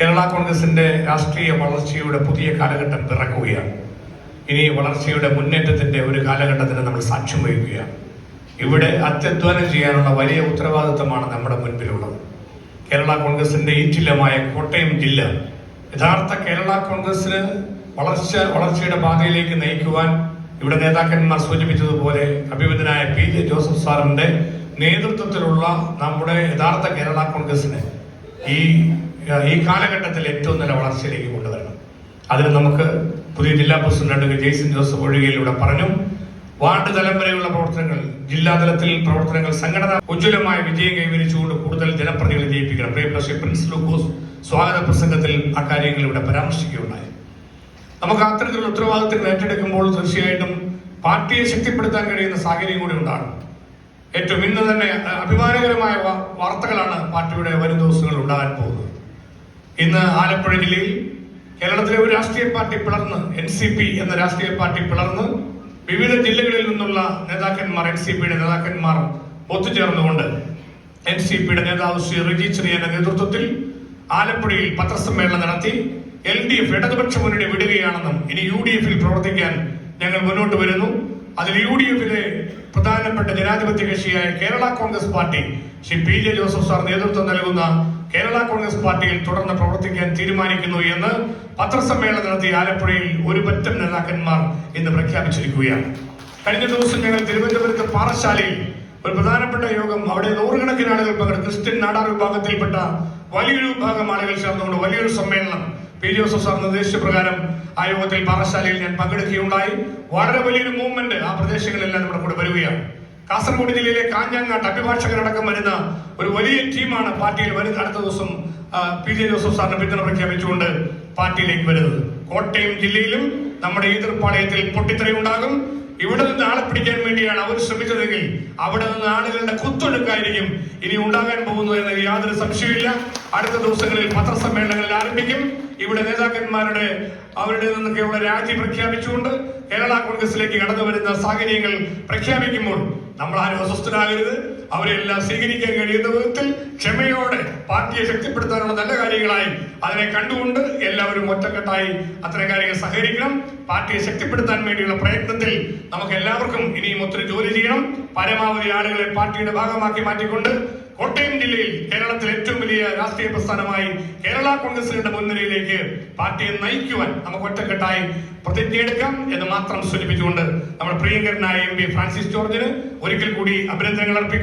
കേരള കോൺഗ്രസിന്റെ രാഷ്ട്രീയ വളർച്ചയുടെ പുതിയ കാലഘട്ടം പിറക്കുകയാണ്. ഇനി വളർച്ചയുടെ മുന്നേറ്റത്തിന്റെ ഒരു കാലഘട്ടത്തിന് നമ്മൾ സാക്ഷ്യം വഹിക്കുകയാണ്. ഇവിടെ അത്യധ്വാനം ചെയ്യാനുള്ള വലിയ ഉത്തരവാദിത്തമാണ് നമ്മുടെ മുൻപിലുള്ളത്. കേരള കോൺഗ്രസിന്റെ ജില്ലമായ കോട്ടയം ജില്ല യഥാർത്ഥ കേരള കോൺഗ്രസിന് വളർച്ച വളർച്ചയുടെ പാതയിലേക്ക് നയിക്കുവാൻ ഇവിടെ നേതാക്കന്മാർ സൂചിപ്പിച്ചതുപോലെ അഭിമതനായ പി ജെ ജോസഫ് സാറിന്റെ നേതൃത്വത്തിലുള്ള നമ്മുടെ യഥാർത്ഥ കേരള കോൺഗ്രസിന് ഈ ഈ കാലഘട്ടത്തിൽ ഏറ്റവും നല്ല വളർച്ചയിലേക്ക് കൊണ്ടുവരണം. അതിന് നമുക്ക് പുതിയ ജില്ലാ പ്രസിഡന്റ് ജെയ്സൺ ജോസഫ് ഒഴികയിലൂടെ പറഞ്ഞു വാർഡ് തലം വരെയുള്ള പ്രവർത്തനങ്ങൾ ജില്ലാതലത്തിൽ പ്രവർത്തനങ്ങൾ സംഘടന ഉജ്ജ്വലമായ വിജയം കൈവരിച്ചുകൊണ്ട് കൂടുതൽ ജനപ്രതികളെ ജയിപ്പിക്കണം. പ്രിയപ്രശ്രീ പ്രിൻസ് ലൂക്കോസ് സ്വാഗത പ്രസംഗത്തിൽ ആ അക്കാര്യങ്ങൾ ഇവിടെ പരാമർശിക്കുകയുണ്ടായി. നമുക്ക് അത്തരത്തിലുള്ള ഉത്തരവാദിത്തങ്ങൾ ഏറ്റെടുക്കുമ്പോൾ തീർച്ചയായിട്ടും പാർട്ടിയെ ശക്തിപ്പെടുത്താൻ കഴിയുന്ന സാഹചര്യം കൂടി ഉണ്ടാകും. ഏറ്റവും ഇന്ന് തന്നെ അഭിമാനകരമായ വാർത്തകളാണ് പാർട്ടിയുടെ വരും ദിവസങ്ങളിൽ ഉണ്ടാകാൻ പോകുന്നത്. ഇന്ന് ആലപ്പുഴ ജില്ലയിൽ കേരളത്തിലെ ഒരു രാഷ്ട്രീയ പാർട്ടി പിളർന്ന് എൻ സി പി എന്ന രാഷ്ട്രീയ പാർട്ടി പിളർന്ന് വിവിധ ജില്ലകളിൽ നിന്നുള്ള നേതാക്കന്മാർ എൻ സി പിയുടെ നേതാക്കന്മാർ ഒത്തുചേർന്നുകൊണ്ട് എൻ സി പിയുടെ നേതാവ് ശ്രീ റിജി ചെറിയന്റെ നേതൃത്വത്തിൽ ആലപ്പുഴയിൽ പത്രസമ്മേളനം നടത്തി എൽ ഡി എഫ് ഇടതുപക്ഷ മുന്നണി വിടുകയാണെന്നും ഇനി യു ഡി എഫിൽ പ്രവർത്തിക്കാൻ ഞങ്ങൾ മുന്നോട്ട് വരുന്നു. അതിൽ യു ഡി എഫിലെ പ്രധാനപ്പെട്ട ജനാധിപത്യ കക്ഷിയായ Kerala Congress party Shri P J Joseph sir നേതൃത്വം നൽകുന്ന കേരള കോൺഗ്രസ് പാർട്ടിയിൽ തുടർന്ന് പ്രവർത്തിക്കാൻ തീരുമാനിക്കുന്നു എന്ന് പത്രസമ്മേളനം നടത്തിയ ആലപ്പുഴയിൽ ഒരു പറ്റം നേതാക്കന്മാർ ഇന്ന് പ്രഖ്യാപിച്ചിരിക്കുകയാണ്. കഴിഞ്ഞ ദിവസം ഞങ്ങൾ തിരുവനന്തപുരത്ത് പാറശാലയിൽ ഒരു പ്രധാനപ്പെട്ട യോഗം അവിടെ നൂറുകണക്കിന് ആളുകൾ പങ്കെടുത്തു ക്രിസ്ത്യൻ നാടാർ വിഭാഗത്തിൽപ്പെട്ട വലിയൊരു വിഭാഗം ആളുകൾ ചേർന്നുകൊണ്ട് വലിയൊരു സമ്മേളനം പി ജോസഫ് സാർ നിർദ്ദേശപ്രകാരം ആ യോഗത്തിൽ പാറശാലയിൽ ഞാൻ പങ്കെടുക്കുകയുണ്ടായി. വളരെ വലിയൊരു മൂവ്മെന്റ് ആ പ്രദേശങ്ങളിലെല്ലാം നമ്മുടെ കൂടെ വരികയാണ്. കാസർഗോഡ് ജില്ലയിലെ കാഞ്ഞങ്ങാട്ട് അഭിഭാഷകരടക്കം വരുന്ന ഒരു വലിയ ടീമാണ് പാർട്ടിയിൽ വരുന്ന അടുത്ത ദിവസം പി ജെ ജോസഫ് സാറിന് പിന്തുണ പ്രഖ്യാപിച്ചുകൊണ്ട് പാർട്ടിയിലേക്ക് വരുന്നത്. കോട്ടയം ജില്ലയിലും നമ്മുടെ എതിർപ്പാളയത്തിൽ പൊട്ടിത്തെറിയുണ്ടാകും ഇവിടെ നിന്ന് ആളെ പിടിക്കാൻ വേണ്ടിയാണ് അവർ ശ്രമിച്ചതെങ്കിൽ അവിടെ നിന്ന് ആളുകളുടെ കുത്തൊഴുക്കായിരിക്കും ഇനി ഉണ്ടാകാൻ പോകുന്നു എന്നതിൽ യാതൊരു സംശയമില്ല അടുത്ത ദിവസങ്ങളിൽ പത്രസമ്മേളനങ്ങളിൽ ആരംഭിക്കും. ഇവിടെ നേതാക്കന്മാരുടെ അവരുടെ നിന്നൊക്കെയുള്ള രാജി പ്രഖ്യാപിച്ചുകൊണ്ട് കേരള കോൺഗ്രസിലേക്ക് കടന്നു വരുന്ന സാഹചര്യങ്ങൾ പ്രഖ്യാപിക്കുമ്പോൾ നമ്മൾ ആരും അസ്വസ്ഥരാകരുത്. അവരെല്ലാം സ്വീകരിക്കാൻ കഴിയുന്ന വിധത്തിൽ ക്ഷമയോടെ പാർട്ടിയെ ശക്തിപ്പെടുത്താനുള്ള നല്ല കാര്യങ്ങളായി അതിനെ കണ്ടുകൊണ്ട് എല്ലാവരും ഒറ്റക്കെട്ടായി അത്തരം കാര്യങ്ങൾ സഹകരിക്കണം. പാർട്ടിയെ ശക്തിപ്പെടുത്താൻ വേണ്ടിയുള്ള പ്രയത്നത്തിൽ നമുക്ക് എല്ലാവർക്കും ഇനിയും ഒത്തിരി ജോലി ചെയ്യണം. പരമാവധി ആളുകളെ പാർട്ടിയുടെ ഭാഗമാക്കി മാറ്റിക്കൊണ്ട് കോട്ടയം ജില്ലയിൽ കേരളത്തിൽ ഏറ്റവും വലിയ രാഷ്ട്രീയ പ്രസ്ഥാനമായി കേരള കോൺഗ്രസിന്റെ മുൻനിരയിലേക്ക് പാർട്ടിയെ നയിക്കുവാൻ നമുക്ക് ഒറ്റക്കെട്ടായി പ്രതിജ്ഞയെടുക്കാം എന്ന് മാത്രം സൂചിപ്പിച്ചുകൊണ്ട് നമ്മുടെ പ്രിയങ്കരനായ എം പി ഫ്രാൻസിസ് ജോർജിന് ഒരിക്കൽ കൂടി അഭിനന്ദനങ്ങൾ അർപ്പിക്കും